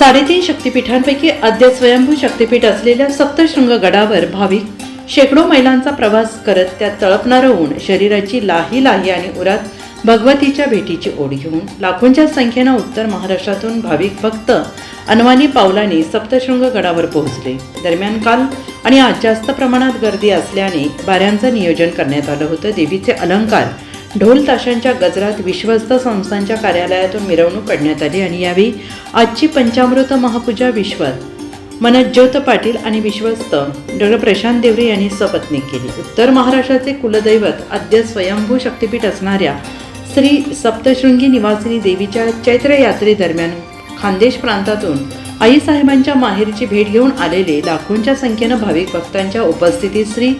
साडेतीन शक्तिपीठांपैकी अद्य स्वयंभू शक्तिपीठ असलेल्या सप्तशृंग गडावर भाविक शेकडो मैलांचा प्रवास करत त्यात तळपणारं ऊन शरीराची लाही लाही आणि उरात भगवतीच्या भेटीची ओढ घेऊन लाखोंच्या संख्येनं उत्तर महाराष्ट्रातून भाविक भक्त अनवानी पावलाने सप्तशृंग गडावर पोहोचले. दरम्यान काल आणि आज जास्त प्रमाणात गर्दी असल्याने बाऱ्यांचं नियोजन करण्यात आलं होतं. देवीचे अलंकार ढोल ताशांच्या गजरात विश्वस्त संस्थांच्या कार्यालयातून मिरवणूक काढण्यात आली आणि यावेळी आजची पंचामृत महापूजा विश्वात. मनज्योत पाटील आणि विश्वस्त डॉक्टर प्रशांत देवरे यांनी सपत्नी केली. उत्तर महाराष्ट्राचे कुलदैवत आद्य स्वयंभू शक्तिपीठ असणाऱ्या श्री सप्तशृंगी निवासिनी देवीच्या चैत्र यात्रेदरम्यान खानदेश प्रांतातून आईसाहेबांच्या माहेरची भेट घेऊन आलेले लाखोंच्या संख्येनं भाविक भक्तांच्या उपस्थितीत श्री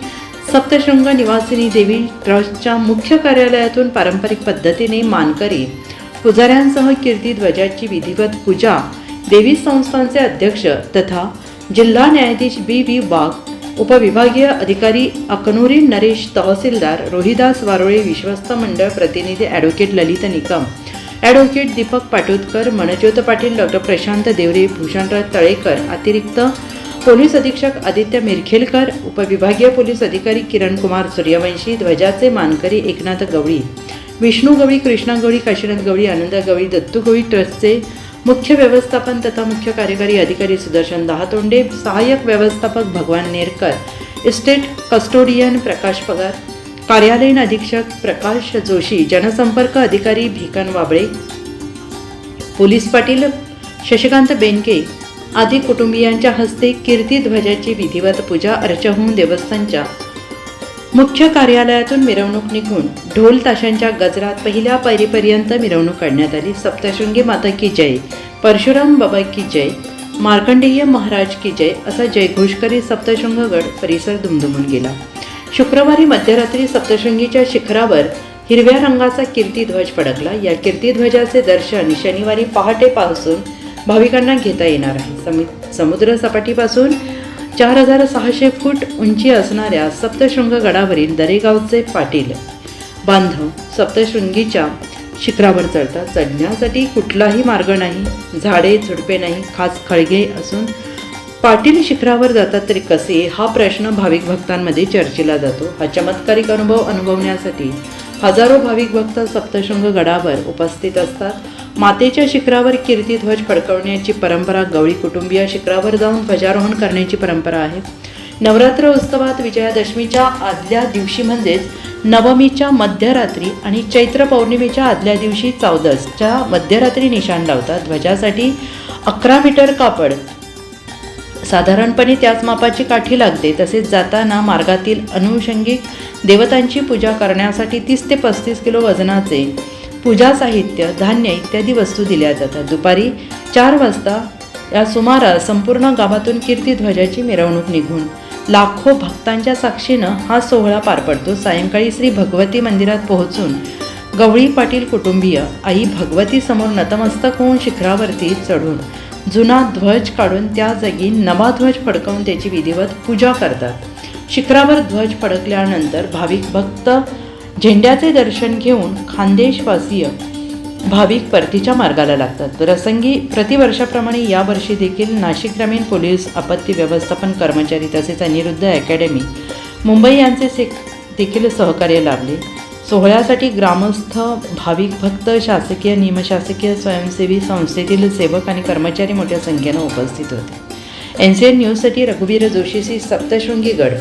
सप्तशृंग निवासिनी देवी ट्रस्टच्या मुख्य कार्यालयातून पारंपरिक पद्धतीने मानकरी पुजाऱ्यांसह कीर्ती ध्वजाची विधिवत पूजा देवी संस्थांचे अध्यक्ष तथा जिल्हा न्यायाधीश बी बी वाघ उपविभागीय अधिकारी अकनुरी नरेश तहसीलदार रोहिदास वारोळे विश्वस्त मंडळ प्रतिनिधी advocate Lalit Nikam advocate Deepak Patodkar Manjyot Patil doctor Prashant Deore Bhushanraj Talekar अतिरिक्त पोलीस अधीक्षक आदित्य मिरखेलकर उपविभागीय पोलीस अधिकारी किरण कुमार सूर्यवंशी ध्वजाचे मानकरी एकनाथ गवळी विष्णू गवळी कृष्णा गवळी काशीनाथ गवळी आनंद गवळी दत्तू गवळी ट्रस्टचे मुख्य व्यवस्थापन तथा मुख्य कार्यकारी अधिकारी सुदर्शन दहातोंडे सहाय्यक व्यवस्थापक भगवान नेरकर इस्टेट कस्टोडियन प्रकाश पगार कार्यालयीन अधीक्षक प्रकाश जोशी जनसंपर्क अधिकारी भिकन वाबळे पोलीस पाटील शशिकांत बेनके आदी कुटुंबियांच्या हस्ते कीर्तिध्वजाची विधिवत पूजा अर्चा होऊन देवस्थानच्या मुख्य कार्यालयातून मिरवणूक निघून ढोल ताशांच्या गजरात पहिल्या पायरीपर्यंत मिरवणूक काढण्यात आली. सप्तशृंगी माता की जय. परशुराम बाबा की जय. मार्कंडेय महाराज की जय असा जयघोष करीत सप्तशृंगगड परिसर दुमदुमून गेला. शुक्रवारी मध्यरात्री सप्तशृंगीच्या शिखरावर हिरव्या रंगाचा कीर्तिध्वज फडकला. या कीर्तीध्वजाचे दर्शन शनिवारी पहाटेपासून भाविकांना घेता येणार आहे. समु समुद्र सपाटीपासून चार हजार सहाशे फूट उंची असणाऱ्या सप्तशृंग गडावरील दरेगावचे पाटील बांधव सप्तशृंगीच्या शिखरावर चढतात. चढण्यासाठी कुठलाही मार्ग नाही झाडे झुडपे नाही खास खळगे असून पाटील शिखरावर जातात तरी कसे? हा प्रश्न भाविक भक्तांमध्ये चर्चेला जातो. हा चमत्कारिक अनुभव अनुभवण्यासाठी हजारो भाविक भक्त सप्तशृंग गडावर उपस्थित असतात. मातेच्या शिखरावर कीर्ती ध्वज फडकवण्याची परंपरा गवळी कुटुंबीय शिखरावर जाऊन ध्वजारोहण करण्याची परंपरा आहे. नवरात्र उत्सवात विजयादशमीच्या आदल्या दिवशी म्हणजेच नवमीच्या मध्यरात्री आणि चैत्र पौर्णिमेच्या आदल्या दिवशी चौदसच्या मध्यरात्री निशाण लावतात. ध्वजासाठी अकरा मीटर कापड. साधारणपणे त्याच मापाची काठी लागते. तसेच जाताना मार्गातील अनुषंगिक देवतांची पूजा करण्यासाठी तीस ते पस्तीस किलो वजनाचे पूजा साहित्य धान्य इत्यादी वस्तू दिल्या जातात. दुपारी चार वाजता या सुमारास संपूर्ण गावातून कीर्तिध्वजाची मिरवणूक निघून लाखो भक्तांच्या साक्षीनं हा सोहळा पार पडतो. सायंकाळी श्री भगवती मंदिरात पोहोचून गवळी पाटील कुटुंबीय आई भगवती समोर नतमस्तक होऊन शिखरावरती चढून जुना ध्वज काढून त्या जागी नवा ध्वज फडकवून त्याची विधिवत पूजा करतात. शिखरावर ध्वज फडकल्यानंतर भाविक भक्त झेंड्याचे दर्शन घेऊन खानदेशवासीय भाविक परतीच्या मार्गाला लागतात. प्रसंगी प्रतिवर्षाप्रमाणे यावर्षी देखील नाशिक ग्रामीण पोलीस आपत्ती व्यवस्थापन कर्मचारी तसेच अनिरुद्ध अकॅडमी मुंबई यांचे से देखील सहकार्य लाभले. सोहळ्यासाठी ग्रामस्थ भाविक भक्त शासकीय निमशासकीय स्वयंसेवी संस्थेतील सेवक आणि कर्मचारी मोठ्या संख्येनं उपस्थित होते. एन सी एन न्यूजसाठी रघुवीर जोशीशी सप्तशृंगी गड